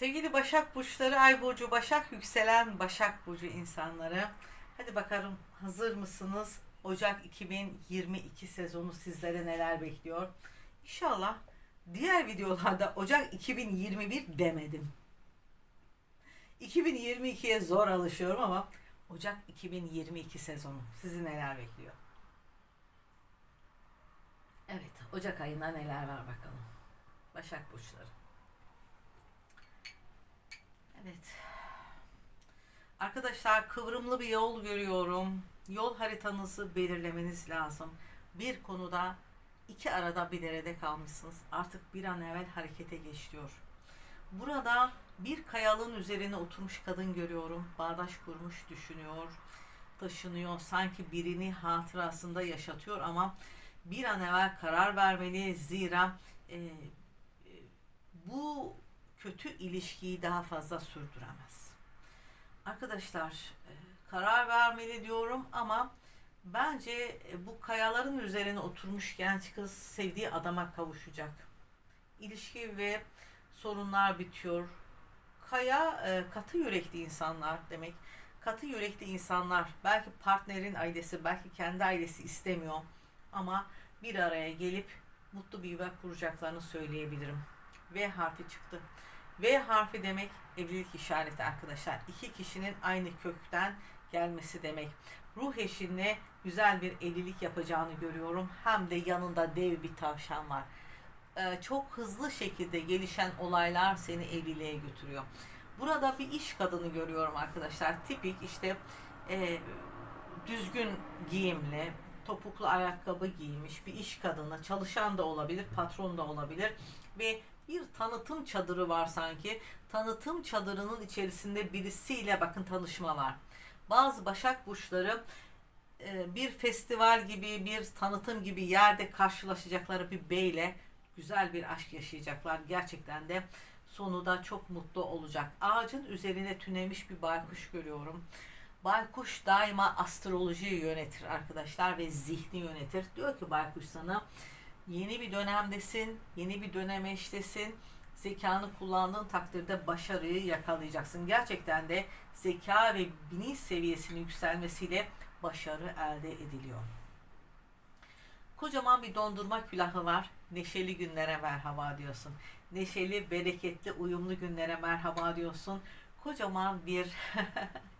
Sevgili Başak Burçları, Ay Burcu Başak, yükselen Başak Burcu insanları. Hadi bakalım hazır mısınız? Ocak 2022 sezonu sizlere neler bekliyor? İnşallah diğer videolarda Ocak 2021 demedim. 2022'ye zor alışıyorum ama Ocak 2022 sezonu sizi neler bekliyor? Evet, Ocak ayında neler var bakalım. Başak Burçları. Evet. Arkadaşlar kıvrımlı bir yol görüyorum. Yol haritanızı belirlemeniz lazım. Bir konuda iki arada bir derede kalmışsınız. Artık bir an evvel harekete geç diyor. Burada bir kayalığın üzerine oturmuş kadın görüyorum. Bağdaş kurmuş düşünüyor. Taşınıyor. Sanki birini hatırasında yaşatıyor ama bir an evvel karar vermeli. Zira e, e, bu kötü ilişkiyi daha fazla sürdüremez. Arkadaşlar e, karar vermeli diyorum ama bence e, bu kayaların üzerine oturmuş genç kız sevdiği adama kavuşacak. İlişki ve sorunlar bitiyor. Kaya e, katı yürekli insanlar demek. Katı yürekli insanlar belki partnerin ailesi belki kendi ailesi istemiyor ama bir araya gelip mutlu bir yuva kuracaklarını söyleyebilirim. V harfi çıktı. V harfi demek evlilik işareti arkadaşlar. İki kişinin aynı kökten gelmesi demek. Ruh eşinle güzel bir evlilik yapacağını görüyorum. Hem de yanında dev bir tavşan var. Ee, çok hızlı şekilde gelişen olaylar seni evliliğe götürüyor. Burada bir iş kadını görüyorum arkadaşlar. Tipik işte e, düzgün giyimli, topuklu ayakkabı giymiş bir iş kadını, çalışan da olabilir, patron da olabilir ve bir tanıtım çadırı var sanki. Tanıtım çadırının içerisinde birisiyle bakın tanışma var. Bazı Başak Burçları e, bir festival gibi, bir tanıtım gibi yerde karşılaşacakları bir beyle güzel bir aşk yaşayacaklar. Gerçekten de sonu da çok mutlu olacak. Ağacın üzerine tünemiş bir baykuş görüyorum. Baykuş daima astrolojiyi yönetir arkadaşlar ve zihni yönetir. Diyor ki baykuş sana yeni bir dönemdesin, yeni bir dönemeçtesin. Zekanı kullandığın takdirde başarıyı yakalayacaksın. Gerçekten de zeka ve bilinç seviyesinin yükselmesiyle başarı elde ediliyor. Kocaman bir dondurma külahı var. Neşeli günlere merhaba diyorsun. Neşeli, bereketli, uyumlu günlere merhaba diyorsun. Kocaman bir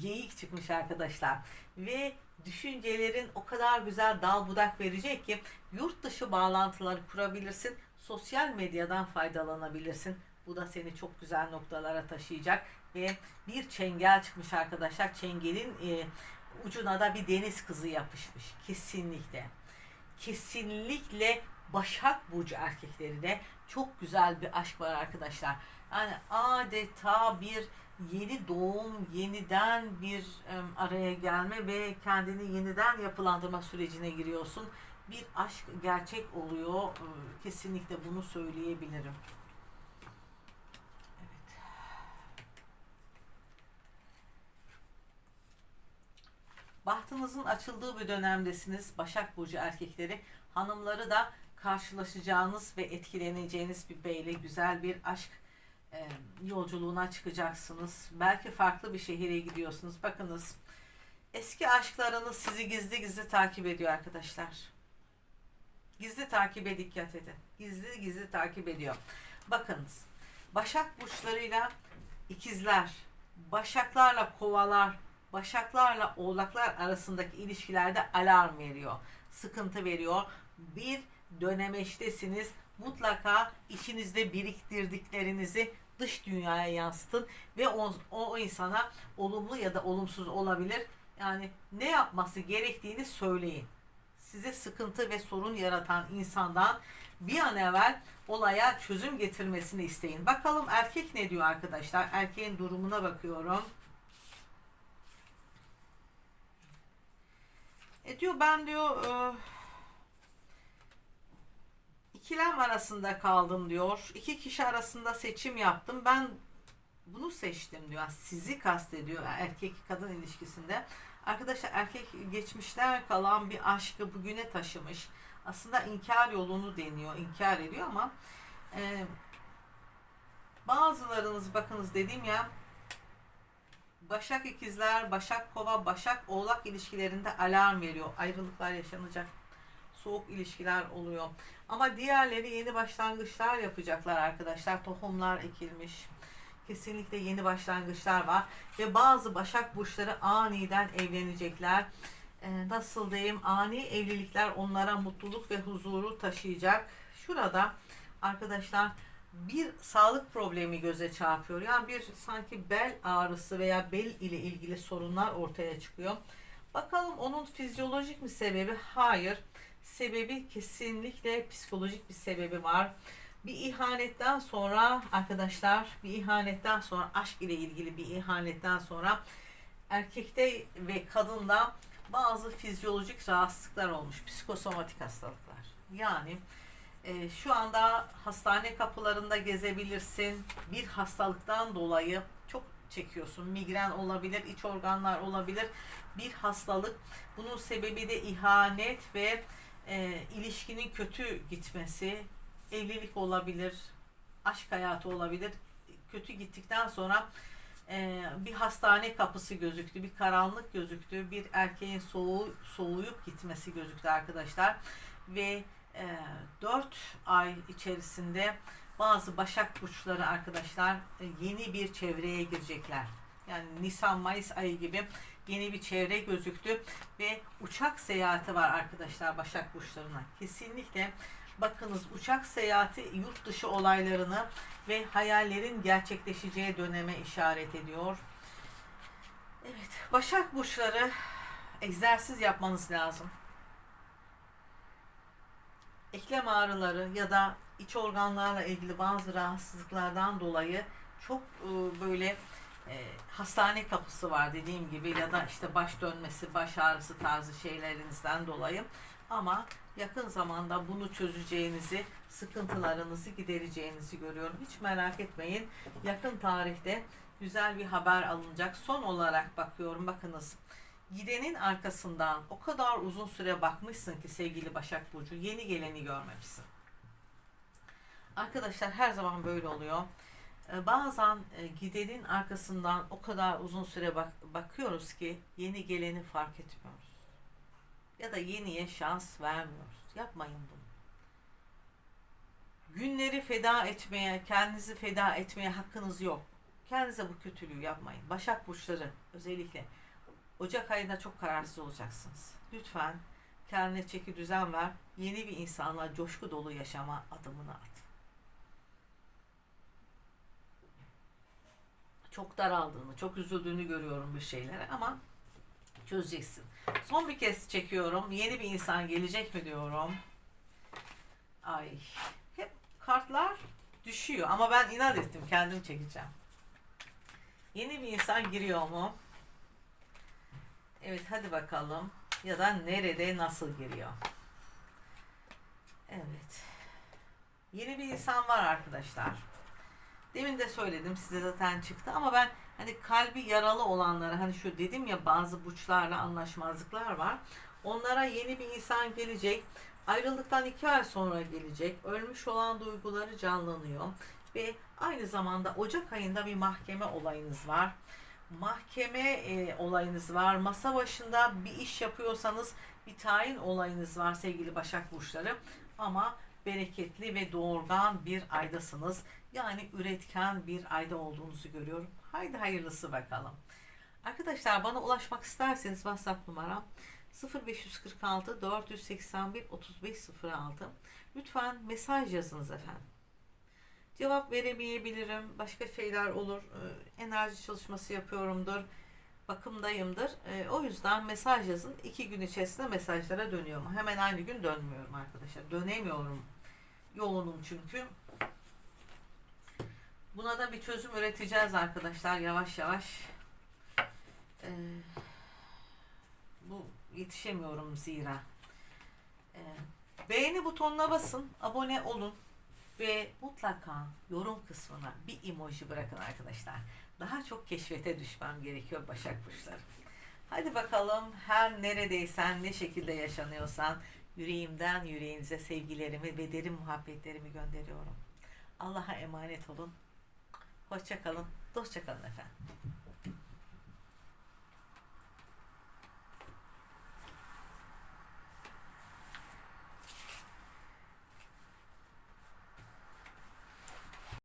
geyik çıkmış arkadaşlar. Ve düşüncelerin o kadar güzel dal budak verecek ki yurt dışı bağlantıları kurabilirsin. Sosyal medyadan faydalanabilirsin. Bu da seni çok güzel noktalara taşıyacak ve bir çengel çıkmış arkadaşlar. Çengelin e, ucuna da bir deniz kızı yapışmış. Kesinlikle. Kesinlikle Başak Burcu erkeklerine çok güzel bir aşk var arkadaşlar. Yani adeta bir yeni doğum, yeniden bir araya gelme ve kendini yeniden yapılandırma sürecine giriyorsun. Bir aşk gerçek oluyor. Kesinlikle bunu söyleyebilirim. Evet. Bahtınızın açıldığı bir dönemdesiniz. Başak Burcu erkekleri. Hanımları da karşılaşacağınız ve etkileneceğiniz bir beyle güzel bir aşk e, yolculuğuna çıkacaksınız. Belki farklı bir şehire gidiyorsunuz. Bakınız eski aşklarınız sizi gizli gizli takip ediyor arkadaşlar. Gizli takibe dikkat edin. Gizli gizli takip ediyor. Bakınız Başak burçlarıyla ikizler, Başaklarla kovalar, Başaklarla oğlaklar arasındaki ilişkilerde alarm veriyor. Sıkıntı veriyor. Bir dönemeçtesiniz. Mutlaka içinizde biriktirdiklerinizi dış dünyaya yansıtın ve o, o insana olumlu ya da olumsuz olabilir. Yani ne yapması gerektiğini söyleyin. Size sıkıntı ve sorun yaratan insandan bir an evvel olaya çözüm getirmesini isteyin. Bakalım erkek ne diyor arkadaşlar? Erkeğin durumuna bakıyorum. E diyor ben diyor e, ikilem arasında kaldım diyor. İki kişi arasında seçim yaptım. Ben bunu seçtim diyor. Sizi kastediyor erkek kadın ilişkisinde. Arkadaşlar erkek geçmişler kalan bir aşkı bugüne taşımış. Aslında inkar yolunu deniyor, inkar ediyor ama e, bazı bazılarınız bakınız dedim ya Başak ikizler, Başak kova, Başak oğlak ilişkilerinde alarm veriyor. Ayrılıklar yaşanacak. Soğuk ilişkiler oluyor. Ama diğerleri yeni başlangıçlar yapacaklar arkadaşlar. Tohumlar ekilmiş. Kesinlikle yeni başlangıçlar var. Ve bazı Başak burçları aniden evlenecekler. Ee, nasıl diyeyim? Ani evlilikler onlara mutluluk ve huzuru taşıyacak. Şurada arkadaşlar bir sağlık problemi göze çarpıyor. Yani bir sanki bel ağrısı veya bel ile ilgili sorunlar ortaya çıkıyor. Bakalım onun fizyolojik mi sebebi? Hayır. Sebebi kesinlikle psikolojik bir sebebi var. Bir ihanetten sonra arkadaşlar bir ihanetten sonra aşk ile ilgili bir ihanetten sonra erkekte ve kadında bazı fizyolojik rahatsızlıklar olmuş. Psikosomatik hastalıklar. Yani e, şu anda hastane kapılarında gezebilirsin. Bir hastalıktan dolayı çok çekiyorsun. Migren olabilir, iç organlar olabilir. Bir hastalık. Bunun sebebi de ihanet ve e, ilişkinin kötü gitmesi. Evlilik olabilir, aşk hayatı olabilir. Kötü gittikten sonra e, bir hastane kapısı gözüktü, bir karanlık gözüktü, bir erkeğin soğuğu, soğuyup gitmesi gözüktü arkadaşlar. Ve e, 4 ay içerisinde bazı Başak burçları arkadaşlar e, yeni bir çevreye girecekler. Yani Nisan Mayıs ayı gibi yeni bir çevre gözüktü ve uçak seyahati var arkadaşlar Başak burçlarına. Kesinlikle bakınız uçak seyahati yurt dışı olaylarını ve hayallerin gerçekleşeceği döneme işaret ediyor. Evet, Başak burçları egzersiz yapmanız lazım eklem ağrıları ya da iç organlarla ilgili bazı rahatsızlıklardan dolayı çok e, böyle e, hastane kapısı var dediğim gibi ya da işte baş dönmesi, baş ağrısı tarzı şeylerinizden dolayı ama yakın zamanda bunu çözeceğinizi, sıkıntılarınızı gidereceğinizi görüyorum. Hiç merak etmeyin. Yakın tarihte güzel bir haber alınacak. Son olarak bakıyorum. Bakınız gidenin arkasından o kadar uzun süre bakmışsın ki sevgili Başak Burcu yeni geleni görmemişsin. Arkadaşlar her zaman böyle oluyor. Ee, bazen e, gidenin arkasından o kadar uzun süre bak bakıyoruz ki yeni geleni fark etmiyoruz. Ya da yeniye şans vermiyoruz. Yapmayın bunu. Günleri feda etmeye, kendinizi feda etmeye hakkınız yok. Kendinize bu kötülüğü yapmayın. Başak burçları özellikle Ocak ayında çok kararsız olacaksınız. Lütfen kendine çeki düzen ver. Yeni bir insanla coşku dolu yaşama adımını at. Çok daraldığını, çok üzüldüğünü görüyorum bir şeylere ama çözeceksin. Son bir kez çekiyorum. Yeni bir insan gelecek mi diyorum. Ay. Hep kartlar düşüyor ama ben inat ettim. Kendim çekeceğim. Yeni bir insan giriyor mu? Evet hadi bakalım. Ya da nerede nasıl giriyor. Evet. Yeni bir insan var arkadaşlar. Demin de söyledim size zaten çıktı ama ben hani kalbi yaralı olanlara hani şu dedim ya bazı burçlarla anlaşmazlıklar var. Onlara yeni bir insan gelecek. Ayrıldıktan iki ay sonra gelecek. Ölmüş olan duyguları canlanıyor. Ve aynı zamanda Ocak ayında bir mahkeme olayınız var mahkeme e, olayınız var. Masa başında bir iş yapıyorsanız bir tayin olayınız var sevgili Başak Burçları. Ama bereketli ve doğurgan bir aydasınız. Yani üretken bir ayda olduğunuzu görüyorum. Haydi hayırlısı bakalım. Arkadaşlar bana ulaşmak isterseniz WhatsApp numaram 0546 481 3506. Lütfen mesaj yazınız efendim. Cevap veremeyebilirim. Başka şeyler olur. Ee, enerji çalışması yapıyorumdur. Bakımdayımdır. Ee, o yüzden mesaj yazın. İki gün içerisinde mesajlara dönüyorum. Hemen aynı gün dönmüyorum arkadaşlar. Dönemiyorum. Yoğunum çünkü. Buna da bir çözüm üreteceğiz arkadaşlar. Yavaş yavaş. Ee, bu yetişemiyorum zira. beğeni butonuna basın. Abone olun ve mutlaka yorum kısmına bir emoji bırakın arkadaşlar. Daha çok keşfete düşmem gerekiyor Başak Burçları. Hadi bakalım her neredeysen ne şekilde yaşanıyorsan yüreğimden yüreğinize sevgilerimi ve derin muhabbetlerimi gönderiyorum. Allah'a emanet olun. Hoşça kalın. Dostça kalın efendim.